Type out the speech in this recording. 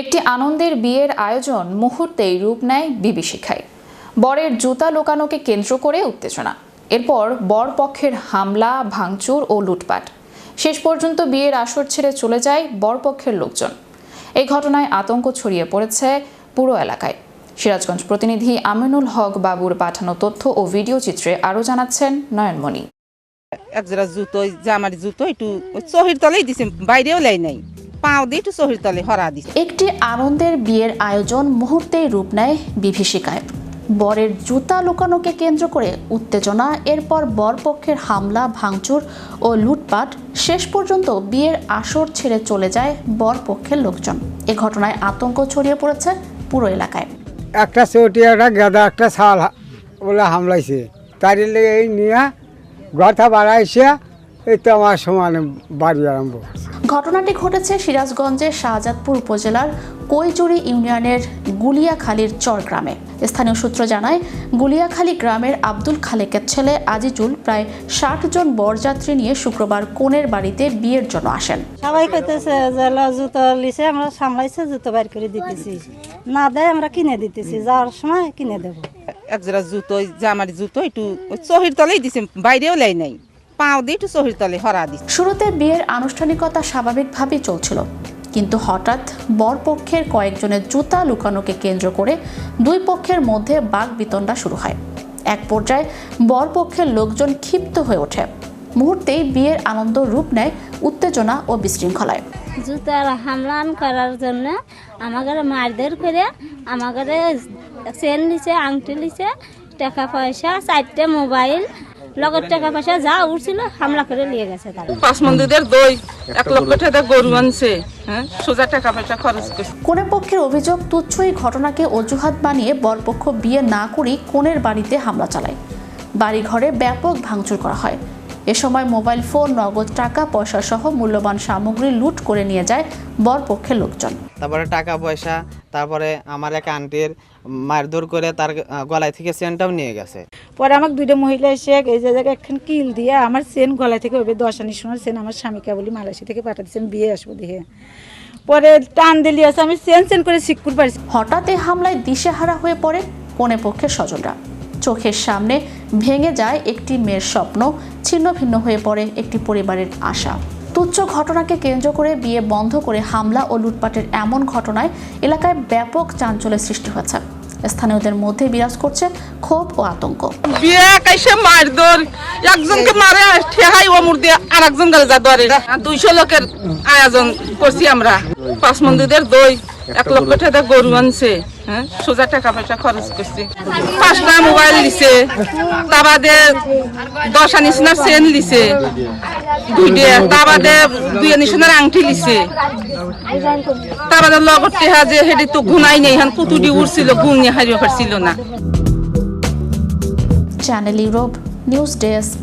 একটি আনন্দের বিয়ের আয়োজন মুহূর্তেই রূপ নেয় বিভীষিকায় বরের জুতা লোকানোকে কেন্দ্র করে উত্তেজনা। এরপর বর পক্ষের হামলা, ভাঙচুর ও লুটপাট। শেষ পর্যন্ত বিয়ের আসর ছেড়ে চলে যায় বরপক্ষের লোকজন। এই ঘটনায় আতঙ্ক ছড়িয়ে পড়েছে পুরো এলাকায়। সিরাজগঞ্জ প্রতিনিধি আমিনুল হক বাবুর পাঠানো তথ্য ও ভিডিও চিত্রে আরও জানাচ্ছেন নয়নমণি। এক জোড়া জুতো জামার জুতো একটু চহির তলেই দিছে, বাইরেও লাই নাই। পাও দিয়ে একটু চহির তলে হরা দিছে। একটি আনন্দের বিয়ের আয়োজন মুহূর্তেই রূপ নেয় বিভীষিকায়। বরের জুতা লুকানোকে কেন্দ্র করে উত্তেজনা এরপর বরপক্ষের হামলা ভাঙচুর ও লুটপাট শেষ পর্যন্ত বিয়ের আসর ছেড়ে চলে যায় বরপক্ষের লোকজন। এ ঘটনায় আতঙ্ক ছড়িয়ে পড়েছে পুরো এলাকায়। একটা চটি একটা গাদা একটা ছাল বলে হামলাইছে। তার এই নিয়ে গথা বাড়াইছে এই তো আমার সমানে বাড়ি আরম্ভ। ঘটনাটি ঘটেছে সিরাজগঞ্জের শাহজাদপুর উপজেলার কৈচুরি ইউনিয়নের গুলিয়াখালীর চর গ্রামে স্থানীয় সূত্র জানায় গুলিয়াখালী গ্রামের আব্দুল খালেকের ছেলে আজিজুল প্রায় ষাট জন বরযাত্রী নিয়ে শুক্রবার কোণের বাড়িতে বিয়ের জন্য আসেন। সবাই কইতেছে যে জুতো লিছে আমরা সামলাইছে জুতো বাইর করে দিতেছি। না দেয় আমরা কিনে দিতেছি যাওয়ার সময় কিনে দেবো। এক জোড়া জুতো জামার জুতো একটু ওই চহির তলেই দিছে বাইরেও লাই নাই। পাও দিয়ে একটু চহির তলে হরা দিছে। শুরুতে বিয়ের আনুষ্ঠানিকতা স্বাভাবিকভাবেই চলছিল কিন্তু হঠাৎ বরপক্ষের কয়েকজনের জুতা লুকানোকে কেন্দ্র করে দুই পক্ষের মধ্যে বাঘ বিতণ্ডা শুরু হয়। এক পর্যায়ে বরপক্ষের লোকজন ক্ষিপ্ত হয়ে ওঠে। মুহূর্তেই বিয়ের আনন্দ রূপ নেয় উত্তেজনা ও বিশৃঙ্খলায়। জুতার হামলান করার জন্য আমাদের মারধর করে আমাদের চেন লিছে আংটি লিছে টাকা পয়সা চারটে মোবাইল লগত টাকা পয়সা যা উঠছিল হামলা করে নিয়ে গেছে তারা। পাঁচ মন্দিরের দই এক লক্ষ টাকা গরু আনছে হ্যাঁ সোজা টাকা পয়সা খরচ করছে। কোনে পক্ষের অভিযোগ তুচ্ছ এই ঘটনাকে অজুহাত বানিয়ে বরপক্ষ বিয়ে না করেই কোনের বাড়িতে হামলা চালায়। বাড়িঘরে ব্যাপক ভাঙচুর করা হয়। এ সময় মোবাইল ফোন নগদ টাকা পয়সা সহ মূল্যবান সামগ্রী লুট করে নিয়ে যায় বরপক্ষের লোকজন। তারপরে টাকা পয়সা তারপরে আমার এক আন্টির মারধর করে তার গলায় থেকে চেনটাও নিয়ে গেছে। পরে আমাকে দুইটা মহিলা এসে এক এই যে জায়গায় একখান কিল দিয়ে আমার সেন গলায় থেকে ওইভাবে দশ আনি সময় সেন আমার স্বামীকে বলি মালয়েশিয়া থেকে পাঠাচ্ছেন বিয়ে আসব দিয়ে পরে টান দিলি আছে আমি সেন সেন করে শিক্ষুর পারছি হঠাৎ এই হামলায় দিশেহারা হয়ে পড়ে কোনে পক্ষের স্বজনরা। চোখের সামনে ভেঙে যায় একটি মেয়ের স্বপ্ন ছিন্ন ভিন্ন হয়ে পড়ে একটি পরিবারের আশা। তুচ্ছ ঘটনাকে কেন্দ্র করে বিয়ে বন্ধ করে হামলা ও লুটপাটের এমন ঘটনায় এলাকায় ব্যাপক চাঞ্চল্যের সৃষ্টি হয়েছে। স্থানীয়দের মধ্যে বিরাজ করছে ক্ষোভ ও আতঙ্ক। বিয়ে মারধর একজনকে মারে ঠেহাই অমর দিয়ে আর একজন গেলে যা ধরে দুইশো লোকের আয়োজন করছি আমরা। পাঁচ মন্দিরের দই, এক লক্ষ টাকা গরু আনছে। হ্যাঁ? সোজা টাকা পয়সা খরচ করছি। পাঁচটা মোবাইল দিছে। তা বাদে দশ আনিসনার চেন লিছে দুইটা। তা বাদে দুই আনিসনার আংটি লিছে তা বাদে লগত টেহা যে হেডি তো গুনাই নেই, হান কুতুডি উড়ছিল গুণ হারিয়ে পারছিল না। Channel Europe news desk.